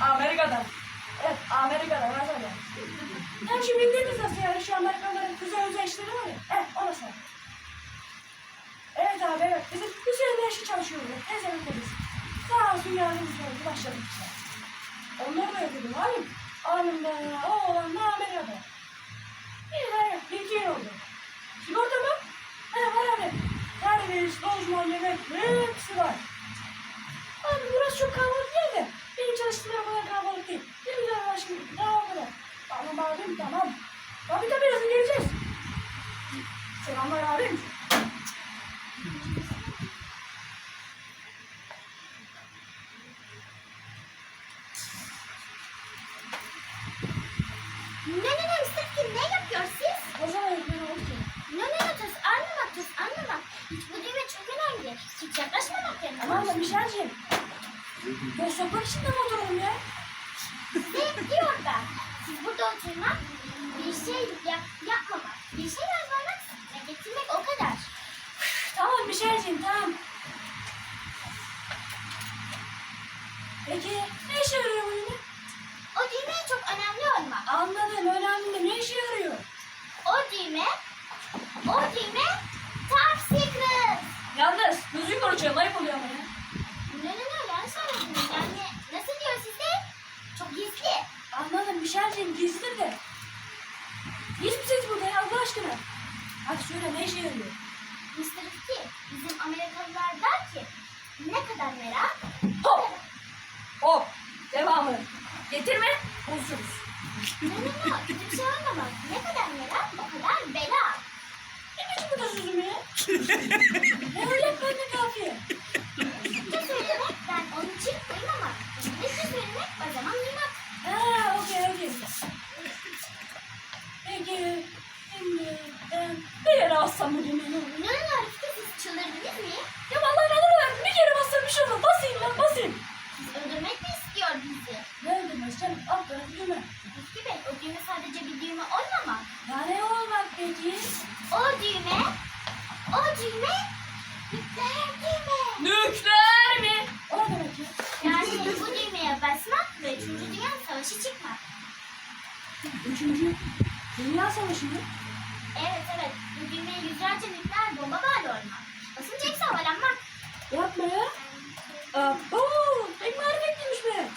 de? Amerika'da. Evet Amerika'da mesela. Hem şu bildiğiniz nasıl yani şu Amerikalıların kuzey özel işleri var ya. Evet o nasıl? Evet abi evet. Bizim Hüseyin'le işi çalışıyoruz. Ne zaman deriz. Sağ olsun yardımcı oldu. Başladık işte. Onları da yapıyordum abi. Anında o oğlan da Amerika'da. İyi hayır. Bir iki yıl oldu. Sigorta mı? He var abi. Servis, lojman, yemek hepsi var. Abi burası çok kalabalık de. O kadar kalabalık değil. Bir. Daha o kadar. Tamam abim tamam. Tabii tabii yazın geleceğiz. Selamlar abim. Ne ne ne ne yapıyor siz? O zaman öğretmen oldu ki. Ne ne ne tuz anlamak bu düğme çok önemli. Hiç yaklaşmamak gerekiyor. Tamam da Mişel'ciğim. Boş sokak içinde mi oturalım Oturmak, bir şey yap, yapmamak, bir şey yazmamak ve getirmek o kadar. Tamam Mişel'ciğim tamam. Peki ne işe yarıyor bu yine? O düğmeye çok önemli olmak. Anladım önemli de ne işe yarıyor? O düğme, o düğme top secret. Yalnız düzgün konuşuyorum ayıp oluyor ama ya. Ne ne ne yanlış söylediniz. Yani nasıl diyor size? Çok gizli. Anladım Mişel'ciğim gizlidir de. Hiç misiniz burada ya Allah aşkına? Hadi söyle ne işe yarıyor? Mr. Fiki, bizim Amerikalılar der ki ne kadar merak, Hop! Hop! Devamı. Getirme, bozuşuruz. ne ne ne kötü bir şey anlamak. Ne kadar merak, o kadar bela. Ne biçim bu da sözüm ya? ne öyle ben de kafiye. Türkçe söylemek ben onun için duymamak. İngilizce söylemek o zaman duymak. Ha, okey okey. Peki, şimdi ben alsam bu ne ne Rıfkı siz çıldırdınız mı? Ya vallahi olur bir kere bassam bir şey olmaz. Basayım lan basayım. Siz öldürmek mi istiyor bizi? Ne öldürmez canım? Alt tarafı düğme. Rıfkı Bey o düğme sadece bir düğme olmamak. Ya ne olmak peki? O düğme, o düğme nükleer düğme. Nükleer mi? O ne demek ya? Yani bu düğmeye basmak ve 3. Dünya Savaşı çıkmak. Üçüncü Dünya Savaşı mı? Evet evet bu düğmeye yüzlerce nükleer bomba bağlı olmak. Basınca havalanmak. Yapma ya. Abo, pek marifetliymiş be.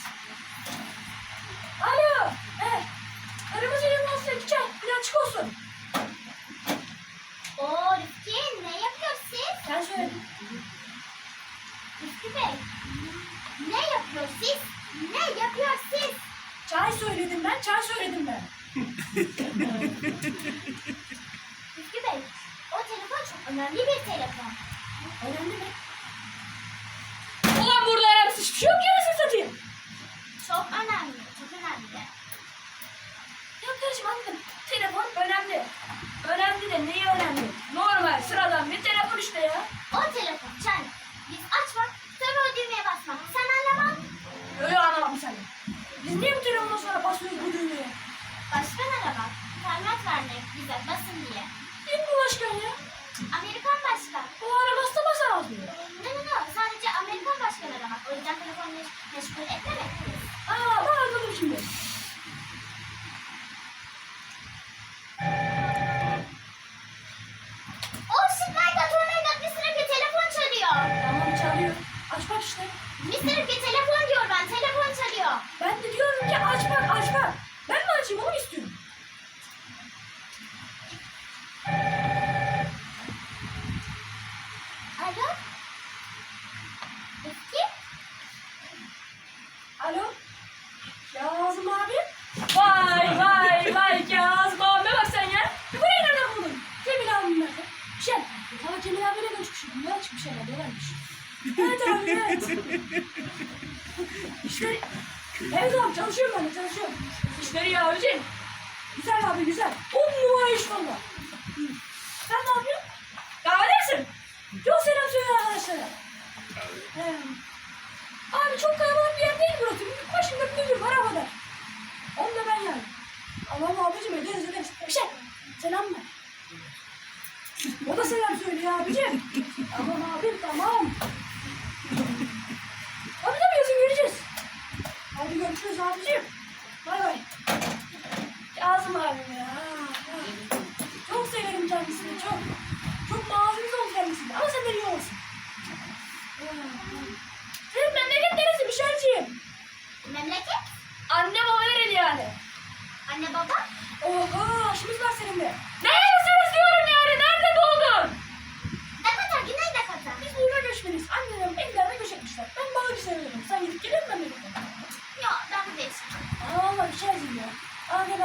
Alo, evet. Kırmızı limonlu iki çay, bir açık olsun. Oo Rıfkı ne yapıyorsun siz? Sen söyle. Rıfkı Bey ne yapıyor siz? Ne yapıyor siz? Çay söyledim ben, çay söyledim ben. önemli bir telefon. Önemli mi? Onu mu istiyorum? Alo? Rıfkı? Alo? Kazım abi? Vay vay vay Kazım abime bak sen ya. Burayı nereden buldun? Cemil abim nerede? Şey, sana Cemil abi nereden çıkmış? Bunlar çıkmış herhalde öyleymiş. Evet abi evet. İşleri... Evet abi çalışıyorum ben de çalışıyorum. İşleri iyi abicim. Güzel abi güzel. On numara iş valla. Sen ne yapıyorsun? Kahvedesin. Çok selam söyle arkadaşlara. He. Abi çok kalabalık bir yer değil burası. Başında bir müdür var havada. Onu da ben yani. Aman abicim Selam ver. O da selam söylüyor abicim.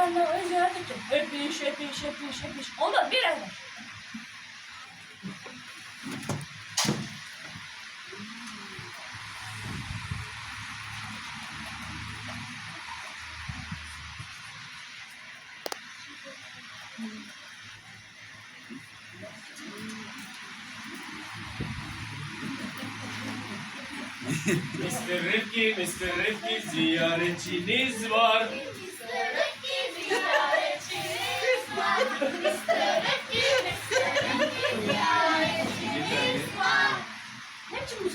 Benden öyle ziyaret edeceğim. Hep iş, iş. Ondan bir var. Mr. Rifki, Mr. Rifki ziyaretçiniz var. Ne biçim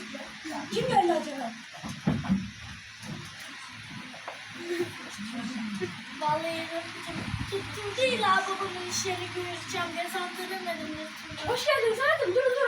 tuttum değil ha babamın iş yerini göreceğim diye sandırmadım. Hoş geldiniz hayatım. Durun